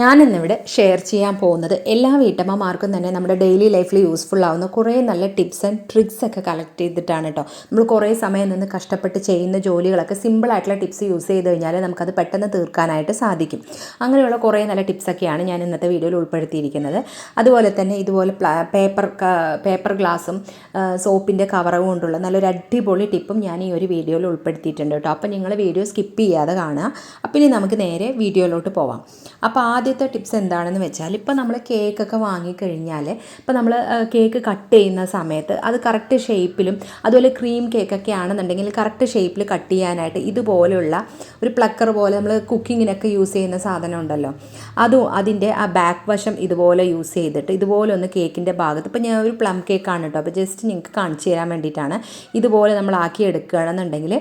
ഞാനിന്നിവിടെ ഷെയർ ചെയ്യാൻ പോകുന്നത് എല്ലാ വീട്ടമ്മമാർക്കും തന്നെ നമ്മുടെ ഡെയിലി ലൈഫിൽ യൂസ്ഫുൾ ആവുന്ന കുറേ നല്ല ടിപ്സ് ആൻഡ് ട്രിക്സ് ഒക്കെ കളക്ട് ചെയ്തിട്ടാണ് കേട്ടോ നമ്മൾ കുറേ സമയം നിന്ന് കഷ്ടപ്പെട്ട് ചെയ്യുന്ന ജോലികളൊക്കെ സിമ്പിളായിട്ടുള്ള ടിപ്സ് യൂസ് ചെയ്ത് കഴിഞ്ഞാൽ നമുക്കത് പെട്ടെന്ന് തീർക്കാനായിട്ട് സാധിക്കും. അങ്ങനെയുള്ള കുറേ നല്ല ടിപ്സൊക്കെയാണ് ഞാൻ ഇന്നത്തെ വീഡിയോയിൽ ഉൾപ്പെടുത്തിയിരിക്കുന്നത്. അതുപോലെ തന്നെ ഇതുപോലെ പേപ്പർ പേപ്പർ ഗ്ലാസും സോപ്പിന്റെ കവറും കൊണ്ടുള്ള നല്ലൊരു അടിപൊളി ടിപ്പും ഞാൻ ഈ ഒരു വീഡിയോയിൽ ഉൾപ്പെടുത്തിയിട്ടുണ്ട് കേട്ടോ അപ്പോൾ നിങ്ങൾ വീഡിയോ സ്കിപ്പ് ചെയ്യാതെ കാണുക. അപ്പം ഇനി നമുക്ക് നേരെ വീഡിയോയിലോട്ട് പോവാം. അപ്പോൾ ആദ്യത്തെ ടിപ്സ് എന്താണെന്ന് വെച്ചാൽ ഇപ്പോൾ നമ്മൾ കേക്കൊക്കെ വാങ്ങിക്കഴിഞ്ഞാൽ ഇപ്പോൾ നമ്മൾ കേക്ക് കട്ട് ചെയ്യുന്ന സമയത്ത് അത് കറക്റ്റ് ഷേപ്പിലും അതുപോലെ ക്രീം കേക്കൊക്കെ ആണെന്നുണ്ടെങ്കിൽ കറക്റ്റ് ഷേപ്പിൽ കട്ട് ചെയ്യാനായിട്ട് ഇതുപോലെയുള്ള ഒരു പ്ലക്കർ പോലെ നമ്മൾ കുക്കിങ്ങിനൊക്കെ യൂസ് ചെയ്യുന്ന സാധനം ഉണ്ടല്ലോ. അതും അതിന്റെ ആ ബാക്ക് വശം ഇതുപോലെ യൂസ് ചെയ്തിട്ട് ഇതുപോലെ ഒന്ന് കേക്കിന്റെ ഭാഗത്ത് ഇപ്പോൾ ഞാൻ ഒരു പ്ലം കേക്ക് ആണ് കേട്ടോ. അപ്പോൾ ജസ്റ്റ് നിങ്ങൾക്ക് കാണിച്ചു തരാൻ വേണ്ടിയിട്ടാണ്. ഇതുപോലെ നമ്മൾ ആക്കി എടുക്കുകയാണെന്നുണ്ടെങ്കിൽ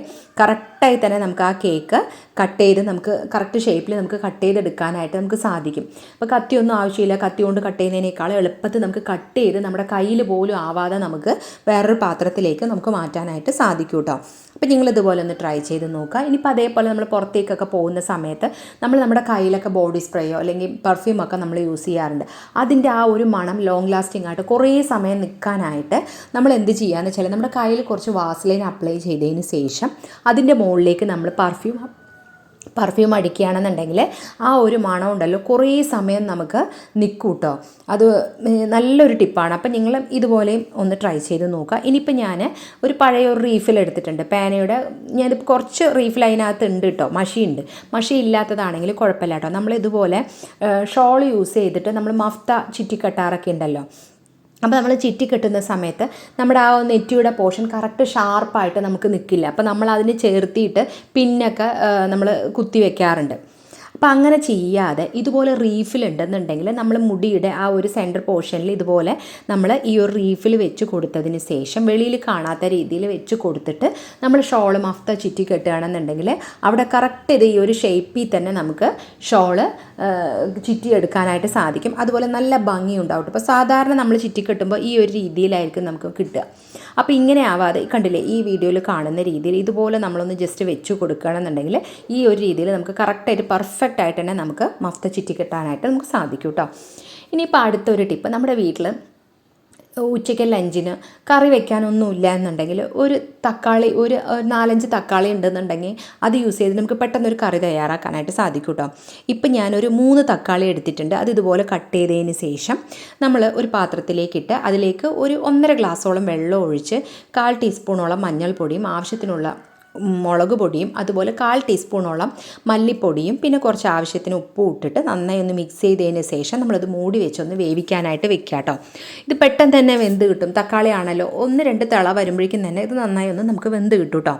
കറക്റ്റായി തന്നെ നമുക്ക് ആ കേക്ക് കട്ട് ചെയ്ത് നമുക്ക് കറക്റ്റ് ഷേപ്പിൽ നമുക്ക് കട്ട് ചെയ്തെടുക്കാനായിട്ട് നമുക്ക് സാധിക്കും. അപ്പോൾ കത്തിയൊന്നും ആവശ്യമില്ല. കത്തി കൊണ്ട് കട്ട് ചെയ്യുന്നതിനേക്കാൾ എളുപ്പത്തിൽ നമുക്ക് കട്ട് ചെയ്ത് നമ്മുടെ കയ്യിൽ പോലും ആവാതെ നമുക്ക് വേറൊരു പാത്രത്തിലേക്ക് നമുക്ക് മാറ്റാനായിട്ട് സാധിക്കും കേട്ടോ. അപ്പോൾ നിങ്ങൾ ഇതുപോലെ ഒന്ന് ട്രൈ ചെയ്ത് നോക്കുക. ഇനിയിപ്പോൾ അതേപോലെ നമ്മൾ പുറത്തേക്കൊക്കെ പോകുന്ന സമയത്ത് നമ്മൾ നമ്മുടെ കയ്യിലൊക്കെ ബോഡി സ്പ്രേയോ അല്ലെങ്കിൽ പെർഫ്യൂമൊക്കെ നമ്മൾ യൂസ് ചെയ്യാറുണ്ട്. അതിന്റെ ആ ഒരു മണം ലോങ് ലാസ്റ്റിംഗ് ആയിട്ട് കുറേ സമയം നിൽക്കാനായിട്ട് നമ്മൾ എന്ത് ചെയ്യുകയെന്ന് വെച്ചാൽ നമ്മുടെ കയ്യിൽ കുറച്ച് വാസലൈൻ അപ്ലൈ ചെയ്തതിന് ശേഷം അതിന്റെ മുകളിലേക്ക് നമ്മൾ പെർഫ്യൂം പെർഫ്യൂം അടിക്കുകയാണെന്നുണ്ടെങ്കിൽ ആ ഒരു മണം ഉണ്ടല്ലോ. കുറേ സമയം നമുക്ക് നിൽക്കും കേട്ടോ അത് നല്ലൊരു ടിപ്പാണ് അപ്പം നിങ്ങൾ ഇതുപോലെയും ഒന്ന് ട്രൈ ചെയ്ത് നോക്കുക. ഇനിയിപ്പോൾ ഞാൻ ഒരു പഴയ ഒരു റീഫിൽ എടുത്തിട്ടുണ്ട്. പാനയുടെ ഞാനിപ്പോൾ കുറച്ച് റീഫിൽ അതിനകത്ത് ഉണ്ട് കേട്ടോ ഉണ്ട്. മഷി ഇല്ലാത്തതാണെങ്കിൽ കുഴപ്പമില്ല കേട്ടോ നമ്മൾ ഇതുപോലെ ഷോൾ യൂസ് ചെയ്തിട്ട് നമ്മൾ മഫ്ത ചുറ്റിക്കട്ടാറൊക്കെ ഉണ്ടല്ലോ. അപ്പോൾ നമ്മൾ ചിറ്റി കെട്ടുന്ന സമയത്ത് നമ്മുടെ ആ നെറ്റിയുടെ പോർഷൻ കറക്റ്റ് ഷാർപ്പായിട്ട് നമുക്ക് നിൽക്കില്ല അപ്പോൾ നമ്മൾ അതിന് ചേർത്തിയിട്ട് പിന്നൊക്കെ നമ്മൾ കുത്തി വെക്കാറുണ്ട്. അപ്പോൾ അങ്ങനെ ചെയ്യാതെ ഇതുപോലെ റീഫിൽ ഉണ്ടെന്നുണ്ടെങ്കിൽ നമ്മൾ മുടിയുടെ ആ ഒരു സെന്റർ പോർഷനിൽ ഇതുപോലെ നമ്മൾ ഈ ഒരു റീഫിൽ വെച്ച് കൊടുത്തതിന് ശേഷം വെളിയിൽ കാണാത്ത രീതിയിൽ വെച്ച് കൊടുത്തിട്ട് നമ്മൾ ഷോൾ മഫ്ത ചുറ്റി കെട്ടുകയാണെന്നുണ്ടെങ്കിൽ അവിടെ കറക്റ്റ് ഇത് ഈ ഒരു ഷേപ്പിൽ തന്നെ നമുക്ക് ഷോൾ ചുറ്റി എടുക്കാനായിട്ട് സാധിക്കും. അതുപോലെ നല്ല ഭംഗി ഉണ്ടാവും ഇപ്പോൾ സാധാരണ നമ്മൾ ചിറ്റി കെട്ടുമ്പോൾ ഈ ഒരു രീതിയിലായിരിക്കും നമുക്ക് കിട്ടുക. അപ്പോൾ ഇങ്ങനെ ആവാതെ കണ്ടില്ലേ ഈ വീഡിയോയിൽ കാണുന്ന രീതിയിൽ ഇതുപോലെ നമ്മളൊന്ന് ജസ്റ്റ് വെച്ച് കൊടുക്കുകയാണെന്നുണ്ടെങ്കിൽ ഈ ഒരു രീതിയിൽ നമുക്ക് കറക്റ്റായിട്ട് പെർഫെക്റ്റ് ആയിട്ട് തന്നെ നമുക്ക് മഫ്ത ചിറ്റി കെട്ടാനായിട്ട് നമുക്ക് സാധിക്കും കേട്ടോ. ഇനിയിപ്പോൾ അടുത്തൊരു ടിപ്പ് നമ്മുടെ വീട്ടിൽ ഉച്ചയ്ക്ക് ലഞ്ചിന് കറി വെക്കാനൊന്നുമില്ല എന്നുണ്ടെങ്കിൽ ഒരു തക്കാളി ഒരു നാലഞ്ച് തക്കാളി ഉണ്ടെന്നുണ്ടെങ്കിൽ അത് യൂസ് ചെയ്ത് നമുക്ക് പെട്ടെന്നൊരു കറി തയ്യാറാക്കാനായിട്ട് സാധിക്കും കേട്ടോ ഇപ്പം ഞാനൊരു മൂന്ന് തക്കാളി എടുത്തിട്ടുണ്ട്. അത് ഇതുപോലെ കട്ട് ചെയ്തതിന് ശേഷം നമ്മൾ ഒരു പാത്രത്തിലേക്കിട്ട് അതിലേക്ക് ഒരു ഒന്നര ഗ്ലാസ്സോളം വെള്ളം ഒഴിച്ച് കാൽ ടീസ്പൂണോളം മഞ്ഞൾപ്പൊടിയും ആവശ്യത്തിനുള്ള മുളക് പൊടിയും അതുപോലെ കാൽ ടീസ്പൂണോളം മല്ലിപ്പൊടിയും പിന്നെ കുറച്ച് ആവശ്യത്തിന് ഉപ്പും ഇട്ടിട്ട് നന്നായി ഒന്ന് മിക്സ് ചെയ്തതിന് ശേഷം നമ്മളത് മൂടി വെച്ചൊന്ന് വേവിക്കാനായിട്ട് വെക്കുക കേട്ടോ ഇത് പെട്ടെന്ന് തന്നെ വെന്ത് കിട്ടും. തക്കാളി ആണല്ലോ ഒന്ന് രണ്ട് തിള വരുമ്പോഴേക്കും തന്നെ ഇത് നന്നായി ഒന്ന് നമുക്ക് വെന്ത് കിട്ടും കേട്ടോ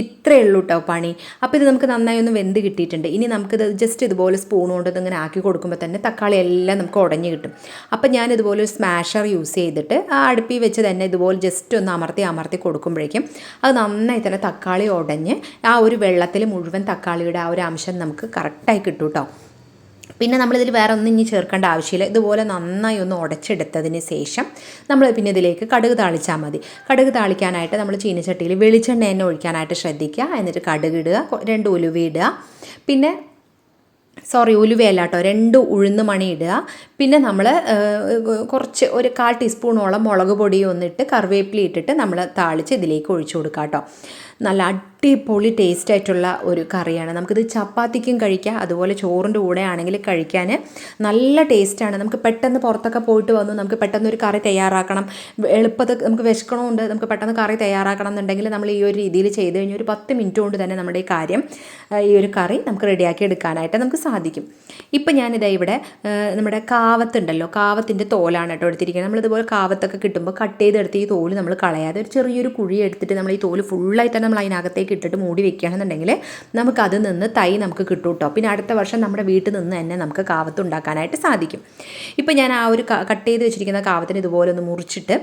ഇത്രയേ ഉള്ളൂ കേട്ടോ പണി. അപ്പോൾ ഇത് നമുക്ക് നന്നായി ഒന്ന് വെന്ത് കിട്ടിയിട്ടുണ്ട്. ഇനി നമുക്കിത് ജസ്റ്റ് ഇതുപോലെ സ്പൂൺ കൊണ്ട് ഇങ്ങനെ ആക്കി കൊടുക്കുമ്പോൾ തന്നെ തക്കാളി എല്ലാം നമുക്ക് ഉടഞ്ഞു കിട്ടും. അപ്പോൾ ഞാൻ ഇതുപോലെ ഒരു സ്മാഷർ യൂസ് ചെയ്തിട്ട് ആ അടുപ്പിൽ വെച്ച് തന്നെ ഇതുപോലെ ജസ്റ്റ് ഒന്ന് അമർത്തി അമർത്തി കൊടുക്കുമ്പോഴേക്കും അത് നന്നായി തന്നെ തക്കാളി ഉടഞ്ഞ് ആ ഒരു വെള്ളത്തിൽ മുഴുവൻ തക്കാളിയുടെ ആ ഒരു അംശം നമുക്ക് കറക്റ്റായി കിട്ടും കേട്ടോ പിന്നെ നമ്മളിതിൽ വേറെ ഒന്നും ഇനി ചേർക്കേണ്ട ആവശ്യമില്ല. ഇതുപോലെ നന്നായി ഒന്ന് ഉടച്ചെടുത്തതിന് ശേഷം നമ്മൾ പിന്നെ ഇതിലേക്ക് കടുക് താളിച്ചാൽ മതി. കടുക് താളിക്കാനായിട്ട് നമ്മൾ ചീനച്ചട്ടിയിൽ വെളിച്ചെണ്ണ തന്നെ ഒഴിക്കാനായിട്ട് ശ്രദ്ധിക്കുക. എന്നിട്ട് കടുക് ഇടുക രണ്ട് ഉലുവ ഇടുക. പിന്നെ സോറി ഉലുവയല്ല കേട്ടോ രണ്ട് ഉഴുന്ന് മണി ഇടുക. പിന്നെ നമ്മൾ കുറച്ച് ഒരു കാൽ ടീസ്പൂണോളം മുളക് പൊടിയും ഒന്നിട്ട് കറിവേപ്പില ഇട്ടിട്ട് നമ്മൾ താളിച്ച് ഇതിലേക്ക് ഒഴിച്ചു കൊടുക്കുക കേട്ടോ നല്ല അടിപൊളി ടേസ്റ്റ് ആയിട്ടുള്ള ഒരു കറിയാണ്. നമുക്കിത് ചപ്പാത്തിക്കും കഴിക്കാം അതുപോലെ ചോറിന്റെ കൂടെ ആണെങ്കിൽ കഴിക്കാൻ നല്ല ടേസ്റ്റാണ് നമുക്ക് പെട്ടെന്ന് പുറത്തൊക്കെ പോയിട്ട് വന്നു നമുക്ക് പെട്ടെന്ന് ഒരു കറി തയ്യാറാക്കണം. എളുപ്പത്തിൽ നമുക്ക് വിശക്കണമുണ്ട് നമുക്ക് പെട്ടെന്ന് കറി തയ്യാറാക്കണം എന്നുണ്ടെങ്കിൽ നമ്മൾ ഈ ഒരു രീതിയിൽ ചെയ്ത് കഴിഞ്ഞാൽ ഒരു പത്ത് മിനിറ്റ് കൊണ്ട് തന്നെ നമ്മുടെ ഈ കാര്യം ഈ ഒരു കറി നമുക്ക് റെഡിയാക്കി എടുക്കാനായിട്ട് നമുക്ക് സാധിക്കും. ഇപ്പം ഞാനിതാ ഇവിടെ നമ്മുടെ കാവത്തുണ്ടല്ലോ കാവത്തിന്റെ തോലാണ് കേട്ടോ എടുത്തിരിക്കുന്നത്. നമ്മളിതുപോലെ കാവത്തൊക്കെ കിട്ടുമ്പോൾ കട്ട് ചെയ്തെടുത്ത് ഈ തോൽ നമ്മൾ കളയാതെ ഒരു ചെറിയൊരു കുഴി എടുത്തിട്ട് നമ്മൾ ഈ തോൽ ഫുള്ളായി തന്നെ നമ്മൾ അതിനകത്തേക്ക് ഇട്ടിട്ട് മൂടി വെക്കുകയാണെന്നുണ്ടെങ്കിൽ നമുക്കത് നിന്ന് തൈ നമുക്ക് കിട്ടും കേട്ടോ. പിന്നെ അടുത്ത വർഷം നമ്മുടെ വീട്ടിൽ നിന്ന് തന്നെ നമുക്ക് കാവത്ത് ഉണ്ടാക്കാനായിട്ട് സാധിക്കും. ഇപ്പം ഞാൻ ആ ഒരു കട്ട് ചെയ്ത് വെച്ചിരിക്കുന്ന കാവത്തിന് ഇതുപോലെ ഒന്ന് മുറിച്ചിട്ട്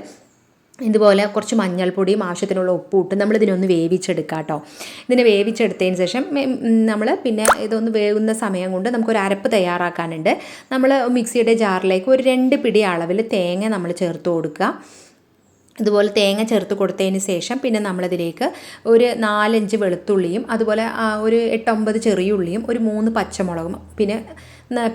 ഇതുപോലെ കുറച്ച് മഞ്ഞൾപ്പൊടിയും ആവശ്യത്തിനുള്ള ഉപ്പും ഇട്ട് നമ്മളിതിനൊന്ന് വേവിച്ചെടുക്കുക കേട്ടോ. ഇതിനെ വേവിച്ചെടുത്തതിന് ശേഷം നമ്മൾ പിന്നെ ഇതൊന്ന് വേവുന്ന സമയം കൊണ്ട് നമുക്കൊരു അരപ്പ് തയ്യാറാക്കാനുണ്ട്. നമ്മൾ മിക്സിയുടെ ജാറിലേക്ക് ഒരു രണ്ട് പിടി അളവിൽ തേങ്ങ നമ്മൾ ചേർത്ത് കൊടുക്കുക. ഇതുപോലെ തേങ്ങ ചേർത്ത് കൊടുത്തതിന് ശേഷം പിന്നെ നമ്മളതിലേക്ക് ഒരു നാലഞ്ച് വെളുത്തുള്ളിയും അതുപോലെ ഒരു എട്ടൊമ്പത് ചെറിയ ഉള്ളിയും ഒരു മൂന്ന് പച്ചമുളകും പിന്നെ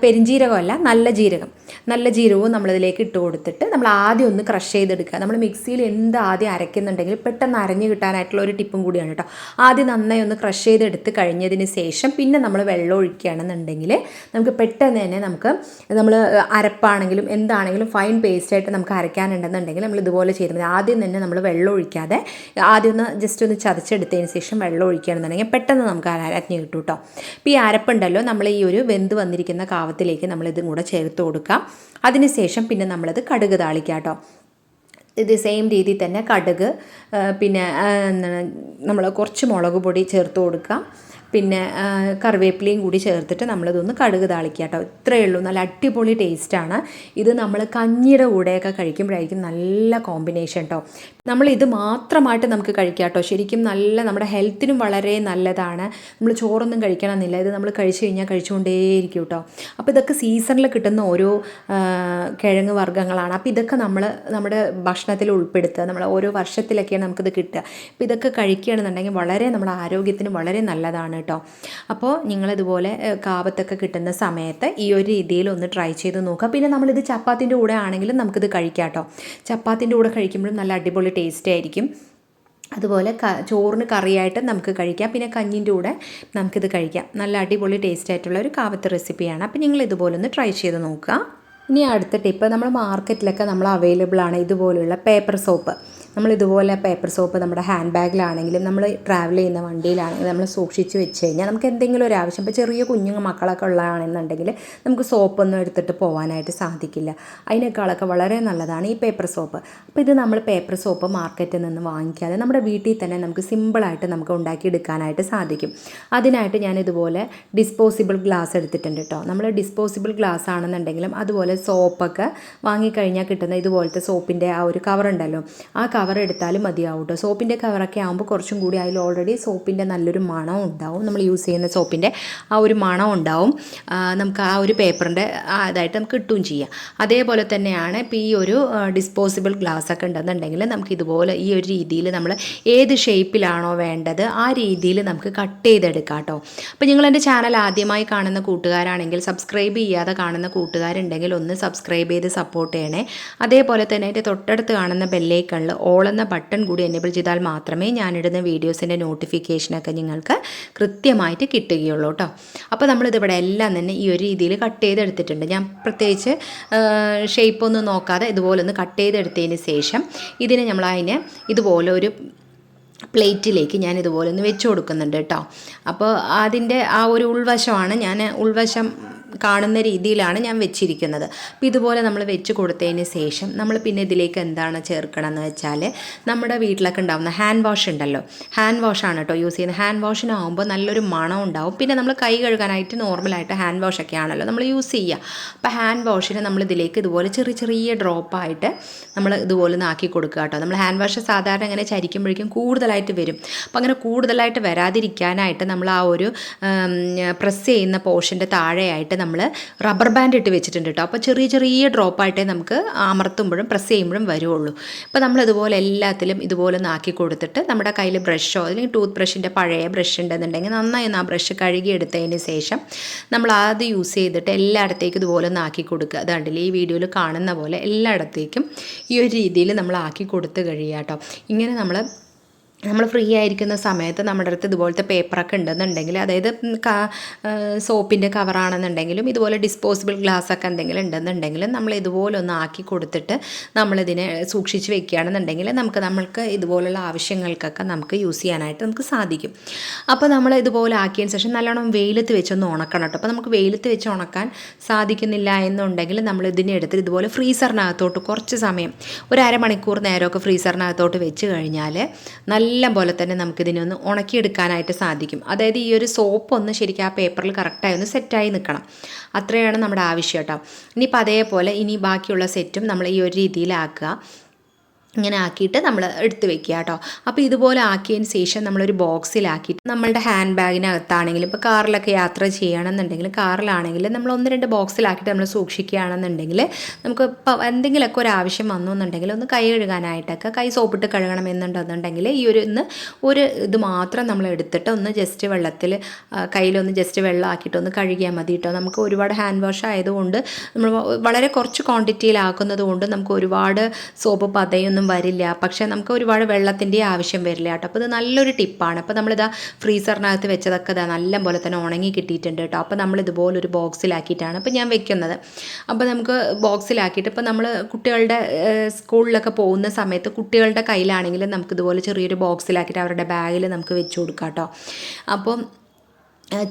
പെരിഞ്ജീരകമല്ല നല്ല ജീരകം. നല്ല ജീരകവും നമ്മളിതിലേക്ക് ഇട്ട് കൊടുത്തിട്ട് നമ്മൾ ആദ്യം ഒന്ന് ക്രഷ് ചെയ്തെടുക്കുക. നമ്മൾ മിക്സിയിൽ എന്ത് ആദ്യം അരയ്ക്കുന്നുണ്ടെങ്കിൽ പെട്ടെന്ന് അരഞ്ഞ് കിട്ടാനായിട്ടുള്ള ഒരു ടിപ്പും കൂടിയാണ് കേട്ടോ. ആദ്യം നന്നായി ഒന്ന് ക്രഷ് ചെയ്തെടുത്ത് കഴിഞ്ഞതിന് ശേഷം പിന്നെ നമ്മൾ വെള്ളം ഒഴിക്കുകയാണെന്നുണ്ടെങ്കിൽ നമുക്ക് പെട്ടെന്ന് തന്നെ നമുക്ക് നമ്മൾ അരപ്പാണെങ്കിലും എന്താണെങ്കിലും ഫൈൻ പേസ്റ്റായിട്ട് നമുക്ക് അരയ്ക്കാനുണ്ടെന്നുണ്ടെങ്കിൽ നമ്മൾ ഇതുപോലെ ചെയ്താൽ മതി. ആദ്യം തന്നെ നമ്മൾ വെള്ളം ഒഴിക്കാതെ ആദ്യം ഒന്ന് ജസ്റ്റ് ഒന്ന് ചതച്ചെടുത്തതിന് ശേഷം വെള്ളം ഒഴിക്കുകയാണെന്നുണ്ടെങ്കിൽ പെട്ടെന്ന് നമുക്ക് അരഞ്ഞു കിട്ടും കേട്ടോ ഇപ്പോൾ ഈ അരപ്പുണ്ടല്ലോ നമ്മൾ ഈ ഒരു വെന്ത് വന്നിരിക്കുന്ന കാവത്തിലേക്ക് നമ്മൾ ഇതും കൂടെ ചേർത്ത് കൊടുക്കാം. അതിനുശേഷം പിന്നെ നമ്മളത് കടുക് താളിക്കാം കേട്ടോ ഇത് സെയിം രീതിയിൽ തന്നെ കടുക് പിന്നെ നമ്മൾ കുറച്ച് മുളക് പൊടി ചേർത്ത് കൊടുക്കുക പിന്നെ കറിവേപ്പിലയും കൂടി ചേർത്തിട്ട് നമ്മളിതൊന്ന് കടുക് താളിക്കുക കേട്ടോ ഇത്രയേ ഉള്ളൂ. നല്ല അടിപൊളി ടേസ്റ്റാണ്. ഇത് നമ്മൾ കഞ്ഞിയുടെ കൂടെയൊക്കെ കഴിക്കുമ്പോഴായിരിക്കും നല്ല കോമ്പിനേഷൻ കേട്ടോ നമ്മൾ ഇത് മാത്രമായിട്ട് നമുക്ക് കഴിക്കാം കേട്ടോ ശരിക്കും നല്ല നമ്മുടെ ഹെൽത്തിനും വളരെ നല്ലതാണ്. നമ്മൾ ചോറൊന്നും കഴിക്കണമെന്നില്ല. ഇത് നമ്മൾ കഴിച്ചു കഴിഞ്ഞാൽ കഴിച്ചുകൊണ്ടേയിരിക്കും കേട്ടോ അപ്പോൾ ഇതൊക്കെ സീസണിൽ കിട്ടുന്ന ഓരോ കിഴങ്ങ് വർഗങ്ങളാണ്. അപ്പോൾ ഇതൊക്കെ നമ്മൾ നമ്മുടെ ഭക്ഷണത്തിൽ ഉൾപ്പെടുത്തുക. നമ്മൾ ഓരോ വർഷത്തിലൊക്കെയാണ് നമുക്കിത് കിട്ടുക. അപ്പോൾ ഇതൊക്കെ കഴിക്കുകയാണെന്നുണ്ടെങ്കിൽ വളരെ നമ്മുടെ ആരോഗ്യത്തിന് വളരെ നല്ലതാണ് കേട്ടോ. അപ്പോൾ നിങ്ങളിതുപോലെ കാപത്തൊക്കെ കിട്ടുന്ന സമയത്ത് ഈ ഒരു രീതിയിൽ ഒന്ന് ട്രൈ ചെയ്ത് നോക്കുക. പിന്നെ നമ്മളിത് ചപ്പാത്തിന്റെ കൂടെ ആണെങ്കിലും നമുക്കിത് കഴിക്കാം കേട്ടോ. ചപ്പാത്തിന്റെ കൂടെ കഴിക്കുമ്പോഴും നല്ല അടിപൊളി ടേസ്റ്റ് ആയിരിക്കും. അതുപോലെ ക ചോറിന് കറിയായിട്ട് നമുക്ക് കഴിക്കാം. പിന്നെ കഞ്ഞിന്റെ കൂടെ നമുക്കിത് കഴിക്കാം. നല്ല അടിപൊളി ടേസ്റ്റ് ആയിട്ടുള്ള ഒരു കാവത്ത് റെസിപ്പിയാണ് അപ്പോൾ നിങ്ങൾ ഇതുപോലെ ഒന്ന് ട്രൈ ചെയ്ത് നോക്കുക. ഇനി അടുത്ത ടിപ്പ് നമ്മൾ മാർക്കറ്റിലൊക്കെ നമ്മൾ അവൈലബിൾ ആണ്. ഇതുപോലെയുള്ള പേപ്പർ സോപ്പ് നമ്മൾ ഇതുപോലെ പേപ്പർ സോപ്പ് നമ്മുടെ ഹാൻഡ് ബാഗിലാണെങ്കിലും നമ്മൾ ട്രാവൽ ചെയ്യുന്ന വണ്ടിയിലാണെങ്കിലും നമ്മൾ സൂക്ഷിച്ച് വെച്ച് കഴിഞ്ഞാൽ നമുക്ക് എന്തെങ്കിലും ഒരു ആവശ്യം. ഇപ്പോൾ ചെറിയ കുഞ്ഞുങ്ങൾ മക്കളൊക്കെ ഉള്ളതാണെന്നുണ്ടെങ്കിൽ നമുക്ക് സോപ്പൊന്നും എടുത്തിട്ട് പോകാനായിട്ട് സാധിക്കില്ല. അതിനേക്കാളൊക്കെ വളരെ നല്ലതാണ് ഈ പേപ്പർ സോപ്പ് അപ്പോൾ ഇത് നമ്മൾ പേപ്പർ സോപ്പ് മാർക്കറ്റിൽ നിന്ന് വാങ്ങിക്കാതെ നമ്മുടെ വീട്ടിൽ തന്നെ നമുക്ക് സിമ്പിളായിട്ട് നമുക്ക് ഉണ്ടാക്കിയെടുക്കാനായിട്ട് സാധിക്കും. അതിനായിട്ട് ഞാൻ ഇതുപോലെ ഡിസ്പോസിബിൾ ഗ്ലാസ് എടുത്തിട്ടുണ്ട് കേട്ടോ. നമ്മൾ ഡിസ്പോസിബിൾ ഗ്ലാസ് ആണെന്നുണ്ടെങ്കിലും അതുപോലെ സോപ്പൊക്കെ വാങ്ങിക്കഴിഞ്ഞാൽ കിട്ടുന്ന ഇതുപോലത്തെ സോപ്പിന്റെ ആ ഒരു കവർ ഉണ്ടല്ലോ. ആ കവർ എടുത്താലും മതിയാവും കേട്ടോ സോപ്പിന്റെ കവറൊക്കെ ആകുമ്പോൾ കുറച്ചും കൂടി അതിൽ ഓൾറെഡി സോപ്പിന്റെ നല്ലൊരു മണം ഉണ്ടാവും. നമ്മൾ യൂസ് ചെയ്യുന്ന സോപ്പിന്റെ ആ ഒരു മണം ഉണ്ടാവും. നമുക്ക് ആ ഒരു പേപ്പറിന്റെ ഇതായിട്ട് നമുക്ക് കിട്ടുകയും ചെയ്യാം. അതേപോലെ തന്നെയാണ് ഇപ്പോൾ ഈ ഒരു ഡിസ്പോസിബിൾ ഗ്ലാസ് ഒക്കെ ഉണ്ടെന്നുണ്ടെങ്കിൽ നമുക്ക് ഇതുപോലെ ഈ ഒരു രീതിയിൽ നമ്മൾ ഏത് ഷേപ്പിലാണോ വേണ്ടത് ആ രീതിയിൽ നമുക്ക് കട്ട് ചെയ്തെടുക്കാം കേട്ടോ അപ്പോൾ നിങ്ങൾ എന്റെ ചാനൽ ആദ്യമായി കാണുന്ന കൂട്ടുകാരാണെങ്കിൽ സബ്സ്ക്രൈബ് ചെയ്യാതെ കാണുന്ന കൂട്ടുകാരുണ്ടെങ്കിൽ ഒന്ന് സബ്സ്ക്രൈബ് ചെയ്ത് സപ്പോർട്ട് ചെയ്യണേ. അതേപോലെ തന്നെ എന്റെ തൊട്ടടുത്ത് കാണുന്ന ബെല്ലൈക്കണിൽ ഓൾ എന്ന ബട്ടൺ കൂടി എനേബിൾ ചെയ്താൽ മാത്രമേ ഞാനിടുന്ന വീഡിയോസിന്റെ നോട്ടിഫിക്കേഷനൊക്കെ നിങ്ങൾക്ക് കൃത്യമായിട്ട് കിട്ടുകയുള്ളൂ കേട്ടോ അപ്പോൾ നമ്മളിതിവിടെ എല്ലാം തന്നെ ഈ ഒരു രീതിയിൽ കട്ട് ചെയ്തെടുത്തിട്ടുണ്ട്. ഞാൻ പ്രത്യേകിച്ച് ഷേപ്പൊന്നും നോക്കാതെ ഇതുപോലെ ഒന്ന് കട്ട് ചെയ്തെടുത്തതിന് ശേഷം ഇതിനെ നമ്മൾ അതിനെ ഇതുപോലെ ഒരു പ്ലേറ്റിലേക്ക് ഞാൻ ഇതുപോലെ ഒന്ന് വെച്ച് കൊടുക്കുന്നുണ്ട് കേട്ടോ അപ്പോൾ അതിന്റെ ആ ഒരു ഉൾവശമാണ് ഞാൻ ഉൾവശം കാണുന്ന രീതിയിലാണ് ഞാൻ വെച്ചിരിക്കുന്നത്. അപ്പോൾ ഇതുപോലെ നമ്മൾ വെച്ച് കൊടുത്തതിന് ശേഷം നമ്മൾ പിന്നെ ഇതിലേക്ക് എന്താണ് ചേർക്കണം എന്ന് വെച്ചാൽ നമ്മുടെ വീട്ടിലൊക്കെ ഉണ്ടാകുന്ന ഹാൻഡ് വാഷ് ഉണ്ടല്ലോ. ഹാൻഡ് വാഷാണ് കേട്ടോ യൂസ് ചെയ്യുന്നത്. ഹാൻഡ് വാഷിനാകുമ്പോൾ നല്ലൊരു മണം ഉണ്ടാവും. പിന്നെ നമ്മൾ കൈ കഴുകാനായിട്ട് നോർമലായിട്ട് ഹാൻഡ് വാഷൊക്കെ ആണല്ലോ നമ്മൾ യൂസ് ചെയ്യുക. അപ്പോൾ ഹാൻഡ് വാഷിനെ നമ്മൾ ഇതിലേക്ക് ഇതുപോലെ ചെറിയ ചെറിയ ഡ്രോപ്പായിട്ട് നമ്മൾ ഇതുപോലെ നാക്കി കൊടുക്കുക കേട്ടോ. നമ്മൾ ഹാൻഡ് വാഷ് സാധാരണ ഇങ്ങനെ ചരിക്കുമ്പോഴേക്കും കൂടുതലായിട്ട് വരും. അപ്പോൾ അങ്ങനെ കൂടുതലായിട്ട് വരാതിരിക്കാനായിട്ട് നമ്മൾ ആ ഒരു പ്രസ് ചെയ്യുന്ന പോർഷന്റെ താഴെയായിട്ട് നമ്മൾ റബ്ബർ ബാൻഡ് ഇട്ട് വെച്ചിട്ടുണ്ട് കേട്ടോ അപ്പോൾ ചെറിയ ചെറിയ ഡ്രോപ്പായിട്ടേ നമുക്ക് അമർത്തുമ്പോഴും പ്രസ് ചെയ്യുമ്പോഴും വരുള്ളൂ അപ്പോൾ നമ്മൾ ഇതുപോലെ എല്ലാത്തിലും ഇതുപോലെ ഒന്ന് ആക്കി കൊടുത്തിട്ട് നമ്മുടെ കയ്യിൽ ബ്രഷോ അല്ലെങ്കിൽ ടൂത്ത് ബ്രഷിന്റെ പഴയ ബ്രഷ് ഉണ്ടെന്നുണ്ടെങ്കിൽ നന്നായി ഒന്ന് ആ ബ്രഷ് കഴുകി എടുത്തതിന് ശേഷം നമ്മൾ അത് യൂസ് ചെയ്തിട്ട് എല്ലായിടത്തേക്കും ഇതുപോലെ ഒന്ന് ആക്കി കൊടുക്കുക. അതുകൊണ്ടില്ലേ ഈ വീഡിയോയിൽ കാണുന്ന പോലെ എല്ലായിടത്തേക്കും ഈ ഒരു രീതിയിൽ നമ്മൾ ആക്കി കൊടുത്ത് കഴിയുക കേട്ടോ ഇങ്ങനെ നമ്മൾ നമ്മൾ ഫ്രീ ആയിരിക്കുന്ന സമയത്ത് നമ്മുടെ അടുത്ത് ഇതുപോലത്തെ പേപ്പറൊക്കെ ഉണ്ടെന്നുണ്ടെങ്കിൽ അതായത് സോപ്പിന്റെ കവറാണെന്നുണ്ടെങ്കിലും ഇതുപോലെ ഡിസ്പോസിബിൾ ഗ്ലാസ് ഒക്കെ എന്തെങ്കിലും ഉണ്ടെന്നുണ്ടെങ്കിലും നമ്മൾ ഇതുപോലെ ഒന്ന് ആക്കി കൊടുത്തിട്ട് നമ്മളിതിനെ സൂക്ഷിച്ച് വെക്കുകയാണെന്നുണ്ടെങ്കിൽ നമുക്ക് നമ്മൾക്ക് ഇതുപോലുള്ള ആവശ്യങ്ങൾക്കൊക്കെ നമുക്ക് യൂസ് ചെയ്യാനായിട്ട് നമുക്ക് സാധിക്കും. അപ്പോൾ നമ്മൾ ഇതുപോലെ ആക്കിയതിന് ശേഷം നല്ലോണം വെയിലത്ത് വെച്ചൊന്ന് ഉണക്കണം കേട്ടോ. അപ്പോൾ നമുക്ക് വെയിലത്ത് വെച്ച് ഉണക്കാൻ സാധിക്കുന്നില്ല എന്നുണ്ടെങ്കിൽ നമ്മൾ ഇതിനെ എടുത്ത് ഇതുപോലെ ഫ്രീസറിനകത്തോട്ട് കുറച്ച് സമയം ഒരു അരമണിക്കൂർ നേരമൊക്കെ ഫ്രീസറിനകത്തോട്ട് വെച്ച് കഴിഞ്ഞാൽ നല്ല പോലെ തന്നെ നമുക്കിതിനെ ഒന്ന് ഉണക്കിയെടുക്കാനായിട്ട് സാധിക്കും. അതായത് ഈ ഒരു സോപ്പ് ഒന്ന് ശരിക്കും ആ പേപ്പറിൽ കറക്റ്റായി ഒന്ന് സെറ്റായി നിൽക്കണം. അത്രയാണ് നമ്മുടെ ആവശ്യം കേട്ടോ. ഇനിയിപ്പോൾ അതേപോലെ ഇനി ബാക്കിയുള്ള സെറ്റും നമ്മൾ ഈ ഒരു രീതിയിലാക്കുക. ഇങ്ങനെ ആക്കിയിട്ട് നമ്മൾ എടുത്തു വെക്കുക കേട്ടോ അപ്പോൾ ഇതുപോലെ ആക്കിയതിന് ശേഷം നമ്മളൊരു ബോക്സിലാക്കിയിട്ട് നമ്മളുടെ ഹാൻഡ് ബാഗിനകത്താണെങ്കിലും ഇപ്പോൾ കാറിലൊക്കെ യാത്ര ചെയ്യുകയാണെന്നുണ്ടെങ്കിൽ കാറിലാണെങ്കിൽ നമ്മൾ ഒന്ന് രണ്ട് ബോക്സിലാക്കിയിട്ട് നമ്മൾ സൂക്ഷിക്കുകയാണെന്നുണ്ടെങ്കിൽ നമുക്ക് എന്തെങ്കിലുമൊക്കെ ഒരു ആവശ്യം വന്നു എന്നുണ്ടെങ്കിൽ ഒന്ന് കൈ കഴുകാനായിട്ടൊക്കെ കൈ സോപ്പിട്ട് കഴുകണം എന്നുണ്ടെന്നുണ്ടെങ്കിൽ ഈ ഒരു ഇന്ന് ഒരു ഇത് മാത്രം നമ്മൾ എടുത്തിട്ട് ഒന്ന് ജസ്റ്റ് വെള്ളത്തിൽ കയ്യിലൊന്ന് ജസ്റ്റ് വെള്ളം ആക്കിയിട്ട് ഒന്ന് കഴുകിയാൽ മതി കേട്ടോ നമുക്ക് ഒരുപാട് ഹാൻഡ് വാഷ് ആയതുകൊണ്ട് നമ്മൾ വളരെ കുറച്ച് ക്വാണ്ടിറ്റിയിലാക്കുന്നത് കൊണ്ട് നമുക്ക് ഒരുപാട് സോപ്പ് പതയൊന്നും വരില്ല. പക്ഷേ നമുക്ക് ഒരുപാട് വെള്ളത്തിന്റെ ആവശ്യം വരില്ല കേട്ടോ. അപ്പോൾ ഇത് നല്ലൊരു ടിപ്പാണ്. അപ്പോൾ നമ്മളിതാ ഫ്രീസറിനകത്ത് വെച്ചതൊക്കെ ഇതാ നല്ല പോലെ തന്നെ ഉണങ്ങി കിട്ടിയിട്ടുണ്ട് കേട്ടോ. അപ്പോൾ നമ്മൾ ഇതുപോലെ ഒരു ബോക്സിലാക്കിയിട്ടാണ് അപ്പോൾ ഞാൻ വെക്കുന്നത്. അപ്പോൾ നമുക്ക് ബോക്സിലാക്കിയിട്ട് ഇപ്പോൾ നമ്മൾ കുട്ടികളുടെ സ്കൂളിലൊക്കെ പോകുന്ന സമയത്ത് കുട്ടികളുടെ കയ്യിലാണെങ്കിലും നമുക്ക് ഇതുപോലെ ചെറിയൊരു ബോക്സിലാക്കിയിട്ട് അവരുടെ ബാഗിൽ നമുക്ക് വെച്ച് കൊടുക്കാം കേട്ടോ. അപ്പം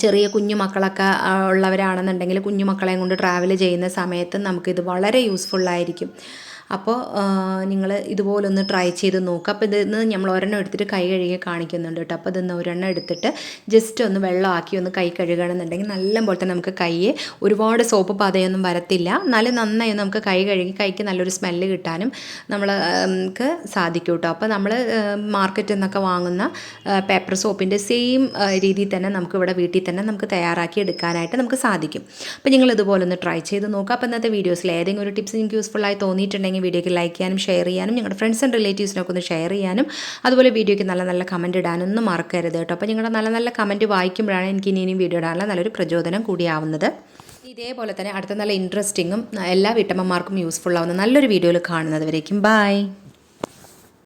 ചെറിയ കുഞ്ഞു മക്കളൊക്കെ ഉള്ളവരാണെന്നുണ്ടെങ്കിൽ കുഞ്ഞു മക്കളെയും കൊണ്ട് ട്രാവൽ ചെയ്യുന്ന സമയത്ത് നമുക്കിത് വളരെ യൂസ്ഫുള്ളായിരിക്കും. അപ്പോൾ നിങ്ങൾ ഇതുപോലൊന്ന് ട്രൈ ചെയ്ത് നോക്കുക അപ്പോൾ ഇതിന്ന് നമ്മൾ ഒരെണ്ണം എടുത്തിട്ട് കൈ കഴുകി കാണിക്കുന്നുണ്ട് കേട്ടോ. അപ്പോൾ ഇതൊന്ന് ഒരെണ്ണം എടുത്തിട്ട് ജസ്റ്റ് ഒന്ന് വെള്ളമാക്കി ഒന്ന് കൈ കഴുകണമെന്നുണ്ടെങ്കിൽ നല്ല പോലെ തന്നെ നമുക്ക് കൈയെ ഒരുപാട് സോപ്പ് പതയൊന്നും വരത്തില്ല. നല്ല നന്നായി നമുക്ക് കൈ കഴുകി കൈക്ക് നല്ലൊരു സ്മെല്ല് കിട്ടാനും നമ്മൾ നമുക്ക് സാധിക്കും കേട്ടോ. അപ്പോൾ നമ്മൾ മാർക്കറ്റിൽ നിന്നൊക്കെ വാങ്ങുന്ന പേപ്പർ സോപ്പിന്റെ സെയിം രീതിയിൽ തന്നെ നമുക്ക് ഇവിടെ വീട്ടിൽ തന്നെ നമുക്ക് തയ്യാറാക്കി എടുക്കാനായിട്ട് നമുക്ക് സാധിക്കും. അപ്പോൾ നിങ്ങൾ ഇതുപോലെ ഒന്ന് ട്രൈ ചെയ്ത് നോക്കുക അപ്പോൾ ഇന്നത്തെ വീഡിയോസിൽ ഏതെങ്കിലും ഒരു ടിപ്സ് നിങ്ങൾക്ക് യൂസ്ഫുള്ളായി തോന്നിയിട്ടുണ്ടെങ്കിൽ വീഡിയോയ്ക്ക് ലൈക്ക് ചെയ്യാനും ഷെയർ ചെയ്യാനും നിങ്ങളുടെ ഫ്രണ്ട്സ് ആൻഡ് റിലേറ്റീവ്സിനൊക്കെ ഒന്ന് ഷെയർ ചെയ്യാനും. അതുപോലെ വീഡിയോയ്ക്ക് നല്ല നല്ല കമന്റ് ഇടാനൊന്നും മറക്കരുത് കേട്ടോ. അപ്പോൾ നിങ്ങളുടെ നല്ല നല്ല കമന്റ് വായിക്കുമ്പോഴാണ് എനിക്ക് ഇനി ഇനിയും വീഡിയോ ഇടാനുള്ള നല്ലൊരു പ്രചോദനം കൂടിയാവുന്നത്. ഇതേപോലെ തന്നെ അടുത്ത നല്ല ഇൻട്രസ്റ്റിങ്ങും എല്ലാ വീട്ടമ്മമാർക്കും യൂസ്ഫുൾ ആവുന്ന നല്ലൊരു വീഡിയോയിൽ കാണുന്നത് വരേക്കും ബൈ